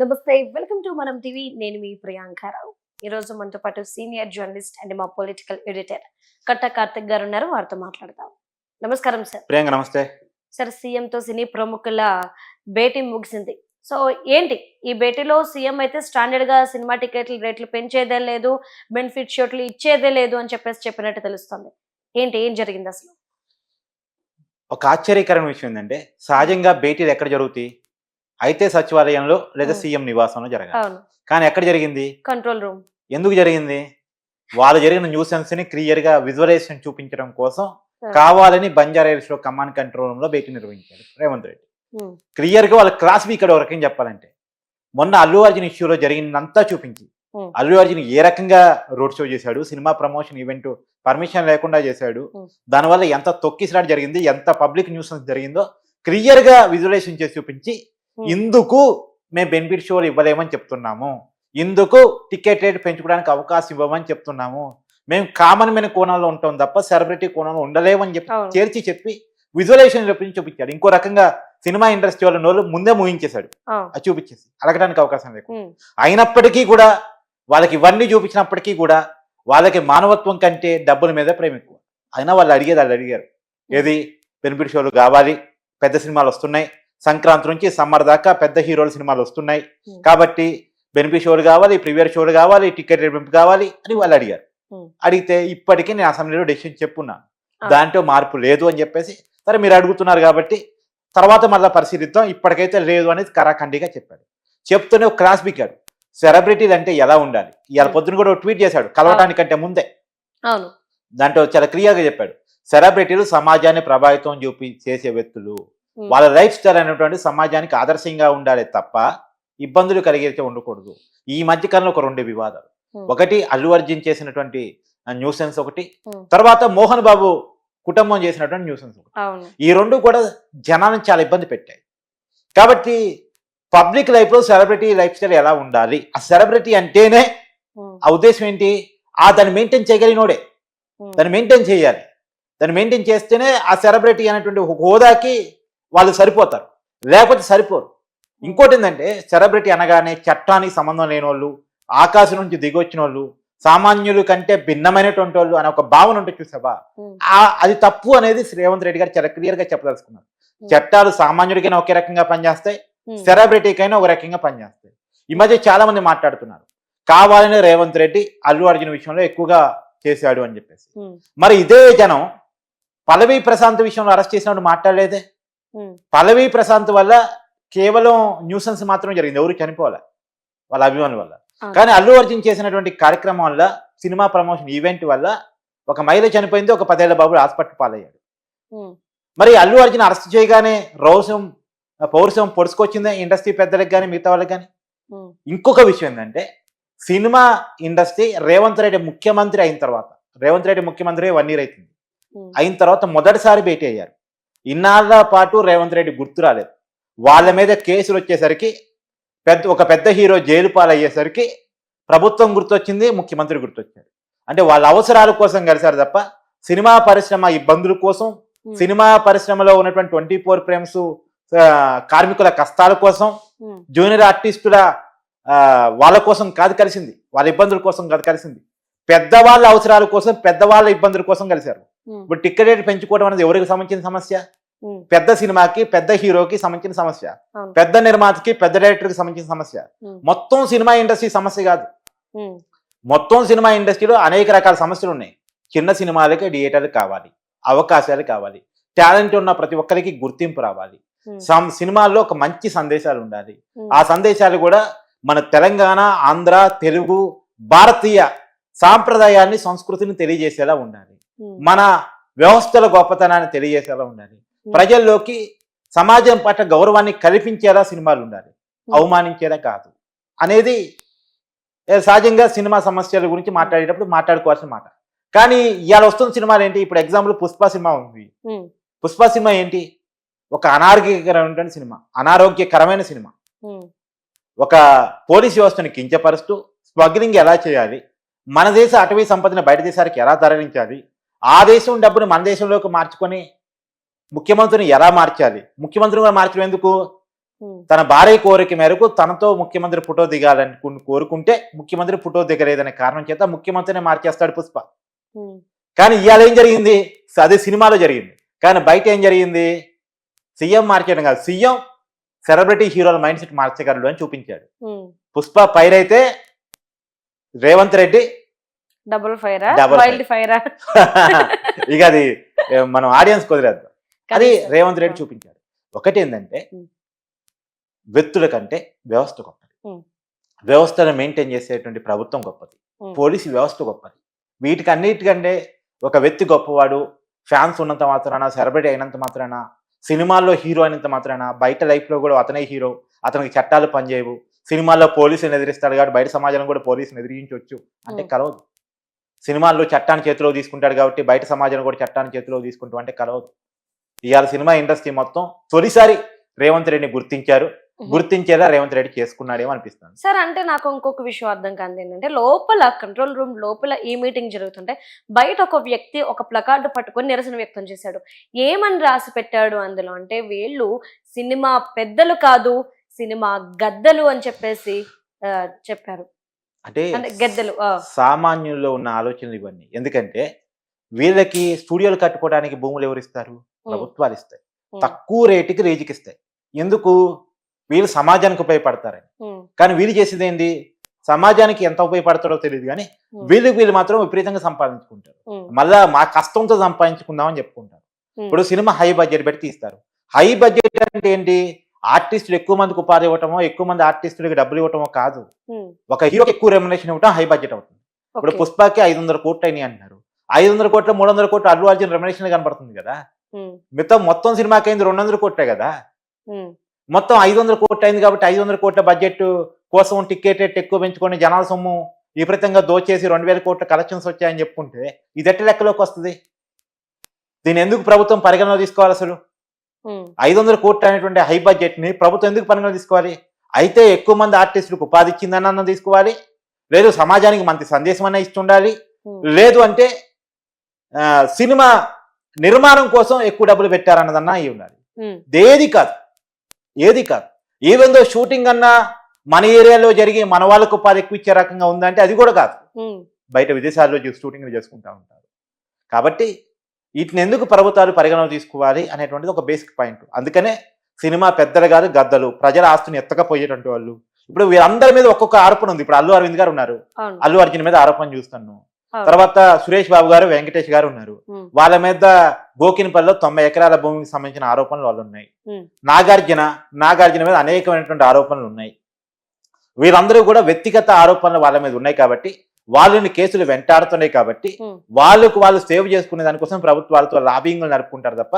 నమస్తే welcome to మనం TV. నేను మీ ప్రియాంకారావు ఈ రోజు మనతో పాటు సీనియర్ జర్నలిస్ట్ అండ్ మా పొలిటికల్ ఎడిటర్ కట్ట కార్తిక్ గారు ఉన్నారు. వారితో మాట్లాడదాం. నమస్కారం సార్. ప్రియాంక నమస్తే. సార్ సీఎం తో సినీ ప్రముఖుల భేటీ ముగిసింది. సో ఏంటి? ఈ భేటీలో సీఎం అయితే స్టాండర్డ్గా సినిమా టికెట్ల రేట్లు పెంచేదే లేదు బెనిఫిట్ షోట్లు ఇచ్చేదే లేదు అని చెప్పేసి చెప్పినట్టు తెలుస్తుంది. ఏంటి? ఏం జరిగింది అసలు? ఒక ఆశ్చర్యకరమైన విషయం ఏంటంటే సహజంగా భేటీలు ఎక్కడ జరుగుతాయి? అయితే సచివాలయంలో లేదా. సీఎం నివాసంలో జరగాలి కానీ ఎక్కడ జరిగింది కంట్రోల్ రూమ్ ఎందుకు జరిగింది వాళ్ళు జరిగిన న్యూసెన్స్ని క్లియర్గా విజువలైజేషన్ చూపించడం కోసం కావాలని బంజారా లో కమాండ్ కంట్రోల్ రూమ్లో భేటీ నిర్వహించారు రేవంత్ రెడ్డి క్లియర్గా వాళ్ళ క్లాస్ ఇక్కడ ఒక చెప్పాలంటే మొన్న అల్లు అర్జున్ ఇష్యూలో జరిగిందంతా చూపించి. అల్లు అర్జున్ ఏ రకంగా రోడ్ షో చేశాడు సినిమా ప్రమోషన్ ఈవెంట్ పర్మిషన్ లేకుండా చేశాడు. దానివల్ల ఎంత తొక్కిసలాట జరిగింది ఎంత పబ్లిక్ న్యూస్ జరిగిందో క్లియర్గా విజువలైజేషన్ చేసి చూపించి. ఇందుకు మేము బెనిఫిట్ షోలు ఇవ్వలేమని చెప్తున్నాము. ఇందుకు టికెట్ రేట్ పెంచుకోవడానికి అవకాశం ఇవ్వమని చెప్తున్నాము. మేము కామన్ మైన కోణంలో ఉంటాం తప్ప సెలబ్రిటీ కోణంలో ఉండలేమని చెప్పి. చేర్చి చెప్పి విజువలైజేషన్ చూపించి చూపించాడు. ఇంకో రకంగా సినిమా ఇండస్ట్రీ వాళ్ళ నోళ్ళు ముందే ముగించేశాడు. అది చూపించేసి అడగడానికి అవకాశం లేకుండా ఉమ్. అయినప్పటికీ కూడా వాళ్ళకి ఇవన్నీ చూపించినప్పటికీ కూడా వాళ్ళకి మానవత్వం కంటే డబ్బుల మీద ప్రేమ ఎక్కువ. అయినా వాళ్ళు అడిగేది వాళ్ళు అడిగారు. ఏది? బెనిఫిట్ షోలు కావాలి. పెద్ద సినిమాలు వస్తున్నాయి. సంక్రాంతి నుంచి సమ్మర్ దాకా పెద్ద హీరోల సినిమాలు వస్తున్నాయి. కాబట్టి బెనిఫిట్ షోలు కావాలి ప్రీమియర్ షోలు కావాలి టికెట్ రేట్ కావాలి అని వాళ్ళు అడిగారు. అడిగితే ఇప్పటికీ నేను అసెంబ్లీలో డెసిషన్ చెప్పున్నాను. దాంట్లో మార్పు లేదు అని చెప్పేసి సరే మీరు అడుగుతున్నారు కాబట్టి తర్వాత మళ్ళీ పరిశీలిద్దాం ఇప్పటికైతే లేదు అనేది కరాఖండిగా చెప్పాడు చెప్తూనే ఒక క్రాస్ బికాడు సెలబ్రిటీలు అంటే ఎలా ఉండాలి ఇవాళ. పొద్దున కూడా ఒక ట్వీట్ చేశాడు కలవటానికంటే ముందే దాంట్లో చాలా క్లియర్గా చెప్పాడు సెలబ్రిటీలు సమాజాన్ని ప్రభావితం చూపి చేసే వ్యక్తులు. వాళ్ళ లైఫ్ స్టైల్ అనేటువంటి సమాజానికి ఆదర్శంగా ఉండాలి తప్ప ఇబ్బందులు కలిగితే ఉండకూడదు. ఈ మధ్య కాలంలో ఒక రెండు వివాదాలు. ఒకటి అల్లు అర్జున్ చేసినటువంటి న్యూసెన్స్ ఒకటి. తర్వాత మోహన్ బాబు కుటుంబం చేసినటువంటి న్యూసెన్స్ ఒకటి. ఈ రెండు కూడా జనాలను చాలా ఇబ్బంది పెట్టాయి. కాబట్టి పబ్లిక్ లైఫ్లో సెలబ్రిటీ లైఫ్ స్టైల్ ఎలా ఉండాలి? ఆ సెలబ్రిటీ అంటేనే. ఆ ఉద్దేశం ఏంటి? ఆ దాన్ని మెయింటైన్ చేయగలిగినోడే. దాన్ని మెయింటైన్ చేయాలి. దాన్ని మెయింటైన్ చేస్తేనే ఆ సెలబ్రిటీ అనేటువంటి హోదాకి వాళ్ళు సరిపోతారు. లేకపోతే సరిపోరు. ఇంకోటి ఏంటంటే సెలబ్రిటీ అనగానే చట్టానికి సంబంధం లేని వాళ్ళు ఆకాశం నుంచి దిగొచ్చిన వాళ్ళు సామాన్యుల కంటే భిన్నమైనటువంటి వాళ్ళు అనే ఒక భావన ఉంటుంది చూసావా? అది తప్పు అనేది రేవంత్ రెడ్డి గారు చాలా క్లియర్గా చెప్పదలుచుకున్నారు చట్టాలు సామాన్యుడికైనా ఒకే రకంగా పనిచేస్తాయి. సెలబ్రిటీకైనా ఒక రకంగా పనిచేస్తాయి. ఈ మధ్య చాలా మంది మాట్లాడుతున్నారు. కావాలని రేవంత్ రెడ్డి అల్లు అర్జున్ విషయంలో ఎక్కువగా చేశాడు అని చెప్పేసి. మరి ఇదే జనం పల్లవి ప్రశాంత్ విషయంలో అరెస్ట్ చేసినప్పుడు మాట్లాడలేదే. పల్లవి ప్రశాంత్ వల్ల కేవలం న్యూసెన్స్ మాత్రమే జరిగింది ఎవరు చనిపోలే వాళ్ళ అభిమానుల వల్ల. కానీ అల్లు అర్జున్ చేసినటువంటి కార్యక్రమం వల్ల సినిమా ప్రమోషన్ ఈవెంట్ వల్ల ఒక మహిళ చనిపోయింది ఒక పదేళ్ళ బాబు హాస్పిటల్ పాలయ్యాడు. మరి అల్లు అర్జున్ అరెస్ట్ చేయగానే రౌసం పౌరుషం పొడుచుకొచ్చిందే ఇండస్ట్రీ పెద్దలకు కానీ మిగతా వాళ్ళకి కానీ. ఇంకొక విషయం ఏంటంటే సినిమా ఇండస్ట్రీ రేవంత్ రెడ్డి ముఖ్యమంత్రి అయిన తర్వాత రేవంత్ రెడ్డి ముఖ్యమంత్రి వన్ ఇయర్ అవుతుంది. అయిన తర్వాత మొదటిసారి భేటీ అయ్యారు ఇన్నాళ్ళ పాటు రేవంత్ రెడ్డి గుర్తు రాలేదు వాళ్ళ మీద కేసులు వచ్చేసరికి పెద్ద ఒక పెద్ద హీరో జైలు పాలయ్యేసరికి ప్రభుత్వం గుర్తొచ్చింది ముఖ్యమంత్రి గుర్తొచ్చారు అంటే వాళ్ళ అవసరాల కోసం కలిశారు తప్ప సినిమా పరిశ్రమ ఇబ్బందుల కోసం. సినిమా పరిశ్రమలో ఉన్నటువంటి ట్వంటీ ఫోర్ ఫ్రేమ్స్ కార్మికుల కష్టాల కోసం. జూనియర్ ఆర్టిస్టుల వాళ్ళ కోసం కాదు కలిసింది వాళ్ళ ఇబ్బందుల కోసం కాదు కలిసింది పెద్దవాళ్ళ అవసరాల కోసం పెద్దవాళ్ళ ఇబ్బందుల కోసం కలిశారు. ఇప్పుడు టికెట్ రేట్ పెంచుకోవడం అనేది ఎవరికి సంబంధించిన సమస్య. పెద్ద సినిమాకి పెద్ద హీరోకి సంబంధించిన సమస్య. పెద్ద నిర్మాతకి పెద్ద డైరెక్టర్కి సంబంధించిన సమస్య. మొత్తం సినిమా ఇండస్ట్రీ సమస్య కాదు. మొత్తం సినిమా ఇండస్ట్రీలో అనేక రకాల సమస్యలు ఉన్నాయి చిన్న సినిమాలకి థియేటర్లు కావాలి అవకాశాలు కావాలి టాలెంట్ ఉన్న ప్రతి ఒక్కరికి గుర్తింపు రావాలి సినిమాల్లో ఒక మంచి సందేశాలు ఉండాలి. ఆ సందేశాలు కూడా మన తెలంగాణ ఆంధ్ర తెలుగు భారతీయ సాంప్రదాయాన్ని సంస్కృతిని తెలియజేసేలా ఉండాలి. మన వ్యవస్థల గొప్పతనాన్ని తెలియజేసేలా ఉండాలి. ప్రజల్లోకి సమాజం పట్ల గౌరవాన్ని కల్పించేలా సినిమాలు ఉండాలి. ఉమ్. అవమానించేలా కాదు. అనేది సహజంగా సినిమా సమస్యల గురించి మాట్లాడేటప్పుడు మాట్లాడుకోవాల్సిన మాట. కానీ ఇవాళ వస్తున్న సినిమాలు ఏంటి? ఇప్పుడు ఎగ్జాంపుల్ పుష్ప సినిమా ఉంది. ఉమ్. పుష్ప సినిమా ఏంటి? ఒక అనారోగ్యకరమైన సినిమా అనారోగ్యకరమైన సినిమా. ఒక పోలీస్ వ్యవస్థను కించపరుస్తూ స్మగ్లింగ్ ఎలా చేయాలి? మన దేశ అటవీ సంపదను బయట దేశానికి ఎలా తరలించాలి? ఆ దేశం డబ్బును మన దేశంలోకి మార్చుకొని ముఖ్యమంత్రిని ఎలా మార్చాలి? ముఖ్యమంత్రిని కూడా మార్చడం ఎందుకు? తన భార్య కోరిక మేరకు తనతో ముఖ్యమంత్రి ఫోటో దిగాలని కోరుకుంటే ముఖ్యమంత్రి ఫోటో దిగలేదనే కారణం చేత ముఖ్యమంత్రిని మార్చేస్తాడు పుష్ప. కానీ ఇవాళ ఏం జరిగింది? అదే సినిమాలో జరిగింది. కానీ బయట ఏం జరిగింది? సీఎం మార్చేయడం కాదు సీఎం సెలబ్రిటీ హీరోల మైండ్ సెట్ మార్చగలడు అని చూపించాడు. పుష్ప పైరైతే రేవంత్ రెడ్డి డబుల్ ఫైరా? వైల్డ్ ఫైరా? ఇక అది మనం ఆడియన్స్ కుదిరేద్దాం అది రేవంత్ రెడ్డి చూపించాడు ఒకటి ఏంటంటే. వ్యక్తుల కంటే వ్యవస్థ గొప్పది. వ్యవస్థను మెయింటైన్ చేసేటువంటి ప్రభుత్వం గొప్పది. పోలీసు వ్యవస్థ గొప్పది వీటికి అన్నిటికంటే ఒక వ్యక్తి గొప్పవాడు ఫ్యాన్స్ ఉన్నంత మాత్రాన సెలబ్రిటీ అయినంత మాత్రాన సినిమాల్లో హీరో అయినంత మాత్రాన బయట లైఫ్లో కూడా అతనే హీరో అతనికి చట్టాలు పనిచేయవు సినిమాల్లో పోలీసుని ఎదిరిస్తాడు కాబట్టి బయట సమాజంలో కూడా పోలీసుని ఎదిరించవచ్చు అంటే. కలవదు సినిమాల్లో చట్టాన్ని చేతిలో తీసుకుంటాడు కాబట్టి బయట సమాజంలో కూడా చట్టాన్ని చేతిలో తీసుకుంటూ అంటే కలవదు ఇవాళ సినిమా ఇండస్ట్రీ మొత్తం తొలిసారి రేవంత్ రెడ్డిని గుర్తించారు. గుర్తించేలా రేవంత్ రెడ్డి చేసుకున్నాడేమో అనిపిస్తుంది. సార్ అంటే నాకు ఇంకొక విషయం అర్థం కాదు ఏంటంటే లోపల కంట్రోల్ రూమ్ లోపల ఈ మీటింగ్ జరుగుతుంటే బయట ఒక వ్యక్తి ఒక ప్లకార్డు పట్టుకొని నిరసన వ్యక్తం చేశాడు. ఏమని రాసి పెట్టాడు అందులో? అంటే వీళ్ళు సినిమా పెద్దలు కాదు సినిమా గద్దలు అని చెప్పేసి చెప్పారు. అంటే గద్దెలు సామాన్యుల్లో ఉన్న ఆలోచనలు ఇవన్నీ. ఎందుకంటే వీళ్ళకి స్టూడియోలు కట్టుకోవడానికి భూములు ఎవరు ఇస్తారు ఉమ్, ప్రభుత్వాలు ఇస్తాయి తక్కువ రేటుకి రేజుకి ఇస్తాయి ఎందుకు? వీళ్ళు సమాజానికి ఉపయోగపడతారని. కానీ వీళ్ళు చేసేది ఏంటి సమాజానికి ఎంత ఉపయోగపడతారో తెలియదు కానీ వీళ్ళకి వీళ్ళు మాత్రం విపరీతంగా సంపాదించుకుంటారు. మళ్ళా మా కష్టంతో సంపాదించుకుందామని చెప్పుకుంటారు. ఇప్పుడు సినిమా హై బడ్జెట్ పెట్టి తీస్తారు. హై బడ్జెట్ అంటే ఏంటి? ఆర్టిస్టులు ఎక్కువ మందికి ఉపాధి ఇవ్వటమో ఎక్కువ మంది ఆర్టిస్టులకి డబ్బులు ఇవ్వటమో కాదు. ఒక హీరోకి ఎక్కువ రెమ్యునేషన్ ఇవ్వటం హై బడ్జెట్ అవుతుంది. ఇప్పుడు పుష్పకి ఐదు వందల కోట్లు అయినాయి అంటున్నారు. ఐదు వందల కోట్ల మూడు వందల కోట్లు అల్లు అర్జున్ రెమ్యునేషన్ కనబడుతుంది కదా? మిగతా మొత్తం సినిమాకి అయింది రెండు వందల కోట్లే కదా? మొత్తం ఐదు వందల కోట్లు అయింది కాబట్టి ఐదు వందల కోట్ల బడ్జెట్ కోసం టికెట్ రేట్ ఎక్కువ పెంచుకొని జనాల సొమ్ము విపరీతంగా దోచేసి రెండు వేల కోట్ల కలెక్షన్స్ వచ్చాయని చెప్పుకుంటే ఇది ఎట్ట లెక్కలోకి వస్తుంది? దీన్ని ఎందుకు ప్రభుత్వం పరిగణలో తీసుకోవాలి అసలు? ఐదు వందల కోట్లు అనేటువంటి హై బడ్జెట్ని ప్రభుత్వం ఎందుకు పరిగణలో తీసుకోవాలి? అయితే ఎక్కువ మంది ఆర్టిస్టులకు ఉపాధి ఇచ్చిందని అన్న తీసుకోవాలి? లేదు సమాజానికి మంచి సందేశం అన్న ఇస్తుండాలి? లేదు అంటే సినిమా నిర్మాణం కోసం ఎక్కువ డబ్బులు పెట్టారన్నదన్నా అయి ఉండాలి ఏది కాదు. ఏది కాదు. ఈవెన్ దో షూటింగ్ అన్నా మన ఏరియాలో జరిగి మన వాళ్ళకు ఉపాధి ఎక్కువ ఇచ్చే రకంగా ఉందంటే అది కూడా కాదు. బయట విదేశాల్లో షూటింగ్ చేసుకుంటా ఉంటారు. కాబట్టి వీటిని ఎందుకు ప్రభుత్వాలు పరిగణన తీసుకోవాలి అనేటువంటిది ఒక బేసిక్ పాయింట్ అందుకనే సినిమా పెద్దలు కాదు గద్దలు ప్రజల ఆస్తిని ఎత్తకపోయేటువంటి వాళ్ళు. ఇప్పుడు వీరందరి మీద ఒక్కొక్క ఆరోపణ ఉంది. ఇప్పుడు అల్లు అరవింద్ గారు ఉన్నారు. అల్లు అర్జున్ మీద ఆరోపణ చూస్తాను. తర్వాత సురేష్ బాబు గారు వెంకటేష్ గారు ఉన్నారు. వాళ్ళ మీద గోకినపల్లిలో తొంభై ఎకరాల భూమికి సంబంధించిన ఆరోపణలు వాళ్ళు ఉన్నాయి. నాగార్జున నాగార్జున మీద అనేకమైనటువంటి ఆరోపణలు ఉన్నాయి. వీళ్ళందరూ కూడా వ్యక్తిగత ఆరోపణలు వాళ్ళ మీద ఉన్నాయి కాబట్టి వాళ్ళని కేసులు వెంటాడుతున్నాయి కాబట్టి వాళ్ళకు వాళ్ళు సేవ్ చేసుకునే దానికోసం ప్రభుత్వాలతో లాబింగ్లు నడుపుకుంటారు తప్ప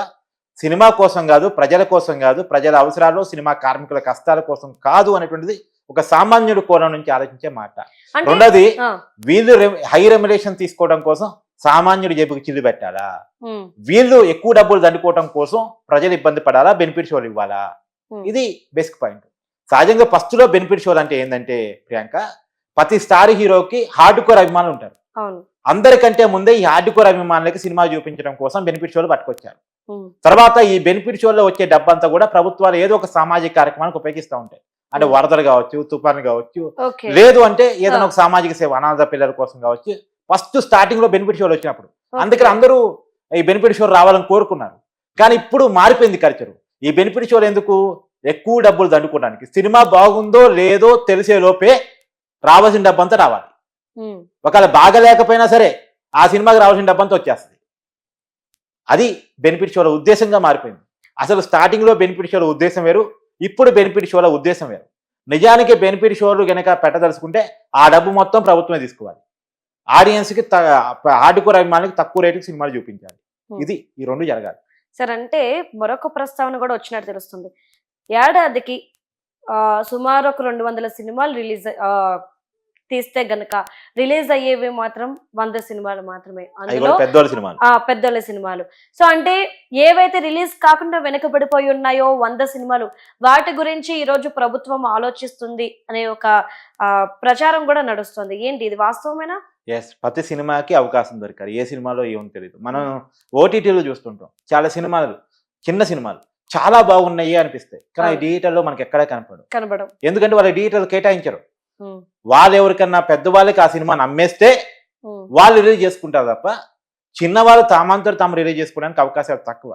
సినిమా కోసం కాదు ప్రజల కోసం కాదు ప్రజల అవసరాలు సినిమా కార్మికుల కష్టాల కోసం కాదు అనేటువంటిది ఒక సామాన్యుడు కోణం నుంచి ఆలోచించే మాట. రెండోది వీళ్ళు హై రెమ్యులేషన్ తీసుకోవడం కోసం సామాన్యుడి జేబుకి చిల్లు పెట్టాలా? వీళ్ళు ఎక్కువ డబ్బులు దండుకోవడం కోసం ప్రజలు ఇబ్బంది పడాలా? బెనిఫిట్ షోలు ఇవ్వాలా? ఇది బేసిక్ పాయింట్. సహజంగా ఫస్ట్లో బెనిఫిట్ షోలు అంటే ఏంటంటే ప్రియాంక ప్రతి స్టార్ హీరోకి హార్డ్ కోర్ అభిమానులు ఉంటారు. అందరికంటే ముందే ఈ హార్డ్ కోర్ అభిమానులకి సినిమా చూపించడం కోసం బెనిఫిట్ షోలు పట్టుకొచ్చారు. తర్వాత ఈ బెనిఫిట్ షోలో వచ్చే డబ్బంతా కూడా ప్రభుత్వాలు ఏదో ఒక సామాజిక కార్యక్రమానికి ఉపయోగిస్తూ ఉంటాయి. అంటే. వరదలు కావచ్చు తుఫాను కావచ్చు లేదు అంటే ఏదైనా. ఒక సామాజిక సేవ అనాథ పిల్లల కోసం కావచ్చు ఫస్ట్ స్టార్టింగ్లో బెనిఫిట్ షోలు వచ్చినప్పుడు. అందుకని అందరూ ఈ బెనిఫిట్ షో రావాలని కోరుకున్నారు. కానీ ఇప్పుడు మారిపోయింది కల్చరు. ఈ బెనిఫిట్ షోలు ఎందుకు? ఎక్కువ డబ్బులు దండుకోవడానికి. సినిమా బాగుందో లేదో తెలిసే లోపే రావాల్సిన డబ్బంతా రావాలి. ఒకవేళ బాగలేకపోయినా సరే ఆ సినిమాకి రావాల్సిన డబ్బంతా వచ్చేస్తుంది. అది బెనిఫిట్ షోల ఉద్దేశంగా మారిపోయింది. అసలు స్టార్టింగ్లో బెనిఫిట్ షోల ఉద్దేశం వేరు ఇప్పుడు బెనిఫిట్ షోల ఉద్దేశం వేరు. నిజానికి బెనిఫిట్ షోలు గనక పెట్టదలుచుకుంటే ఆ డబ్బు మొత్తం ప్రభుత్వమే తీసుకోవాలి. ఆడియన్స్కి హార్డ్ కోర్ అభిమానులకి తక్కువ రేటుకి సినిమాలు చూపించాలి. ఇది ఈ రెండు జరగాలి. సరే అంటే మరొక ప్రస్తావన కూడా వచ్చినట్టు తెలుస్తుంది. ఏడాదికి సుమారు ఒక రెండు వందల సినిమాలు రిలీజ్ తీస్తే గనక రిలీజ్ అయ్యేవి మాత్రం వంద సినిమాలు మాత్రమే. అందులో పెద్దోళ్ళ సినిమాలు. ఆ పెద్దోళ్ళ సినిమాలు. సో అంటే ఏవైతే రిలీజ్ కాకుండా వెనకబడిపోయి ఉన్నాయో వంద సినిమాలు వాటి గురించి ఈ రోజు ప్రభుత్వం ఆలోచిస్తుంది అనే ఒక ప్రచారం కూడా నడుస్తుంది. ఏంటి? ఇది వాస్తవమేనా? ఎస్ ప్రతి సినిమాకి అవకాశం దొరికారు. ఏ సినిమాలో ఏమో తెలియదు మనం ఓటీటీలో చూస్తుంటాం. చాలా సినిమాలు చిన్న సినిమాలు చాలా బాగున్నాయి అనిపిస్తాయి. కానీ అవును. డిజిటల్లో మనకి ఎక్కడా కనపడదు కనబడం ఎందుకంటే వాళ్ళు డిజిటల్ కేటాయించరు. వాళ్ళు ఎవరికన్నా పెద్దవాళ్ళకి ఆ సినిమాని అమ్మేస్తే ఉమ్, వాళ్ళు రిలీజ్ చేసుకుంటారు తప్ప చిన్నవాళ్ళు తామంతరు తాము రిలీజ్ చేసుకోవడానికి అవకాశాలు తక్కువ.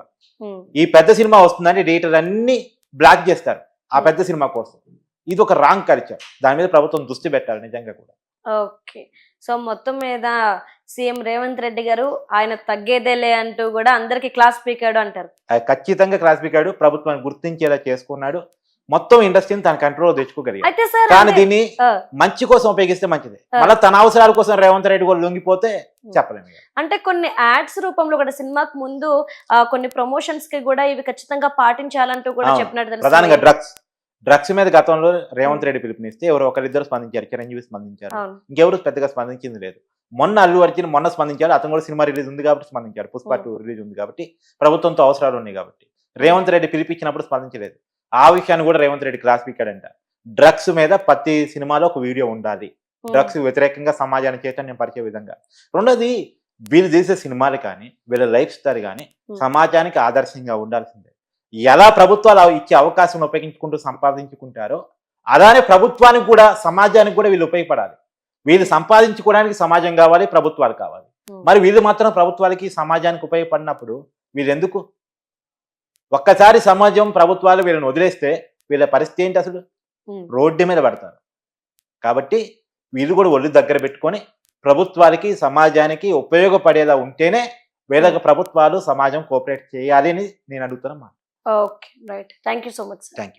ఈ పెద్ద సినిమా వస్తుందంటే డిజిటల్ అన్ని బ్లాక్ చేస్తారు ఆ పెద్ద సినిమా కోసం. ఇది ఒక రాంగ్ కల్చర్. దాని మీద ప్రభుత్వం దృష్టి పెట్టాలి నిజంగా కూడా. ఓకే. సో మొత్తం మీద సీఎం రేవంత్ రెడ్డి గారు ఆయన తగ్గేదేలే అంటూ కూడా అందరికి క్లాస్ పీకాడు అంటారు. ఖచ్చితంగా క్లాస్ పీకాడు. ప్రభుత్వాన్ని గుర్తించేలా చేసుకున్నాడు. మొత్తం ఇండస్ట్రీని తన కంట్రోల్ సార్ కానీ దీన్ని మంచి కోసం ఉపయోగిస్తే మంచిది. మళ్ళీ తన అవసరాల కోసం రేవంత్ రెడ్డి కూడా లొంగిపోతే చెప్పలేము. అంటే కొన్ని యాడ్స్ రూపంలో కూడా సినిమాకి ముందు కొన్ని ప్రమోషన్స్కి కూడా ఇవి ఖచ్చితంగా పాటించాలంటూ కూడా. చెప్పినట్టు ప్రధానంగా. డ్రగ్స్. డ్రగ్స్ మీద గతంలో రేవంత్ రెడ్డి పిలుపునిస్తే ఎవరు ఒకరిద్దరు స్పందించారు. చిరంజీవి స్పందించారు. ఇంకెవరు పెద్దగా స్పందించింది లేదు. మొన్న అల్లు అర్జున్ మొన్న స్పందించాడు అతను కూడా సినిమా రిలీజ్ ఉంది కాబట్టి స్పందించాడు పుష్ప. టూ రిలీజ్ ఉంది కాబట్టి ప్రభుత్వంతో అవసరాలు ఉన్నాయి కాబట్టి. రేవంత్ రెడ్డి పిలిపించినప్పుడు స్పందించలేదు. ఆ విషయాన్ని కూడా రేవంత్ రెడ్డి క్లాస్ పీకాడంట. డ్రగ్స్ మీద ప్రతి సినిమాలో ఒక వీడియో ఉండాలి. డ్రగ్స్ వ్యతిరేకంగా సమాజాన్ని చైతన్యం పరిచే విధంగా. రెండోది వీళ్ళు చేసే సినిమాలు కానీ వీళ్ళ లైఫ్ స్టైల్ కానీ. సమాజానికి ఆదర్శంగా ఉండాల్సిందే. ఎలా ప్రభుత్వాలు ఇచ్చే అవకాశం ఉపయోగించుకుంటూ సంపాదించుకుంటారో అలానే ప్రభుత్వానికి కూడా సమాజానికి కూడా వీళ్ళు ఉపయోగపడాలి. వీళ్ళు సంపాదించుకోవడానికి సమాజం కావాలి ప్రభుత్వాలు కావాలి. మరి వీళ్ళు మాత్రం ప్రభుత్వాలకి సమాజానికి ఉపయోగపడినప్పుడు వీళ్ళు ఎందుకు ఒక్కసారి సమాజం ప్రభుత్వాలు వీళ్ళని వదిలేస్తే వీళ్ళ పరిస్థితి ఏంటి అసలు. రోడ్డు మీద పడతారు. కాబట్టి వీళ్ళు కూడా ఒళ్ళు దగ్గర పెట్టుకొని ప్రభుత్వాలకి సమాజానికి ఉపయోగపడేలా ఉంటేనే వీళ్ళకి ప్రభుత్వాలు సమాజం కోఆపరేట్ చేయాలి అని నేను అడుగుతున్నా okay right. Thank you so much thank you.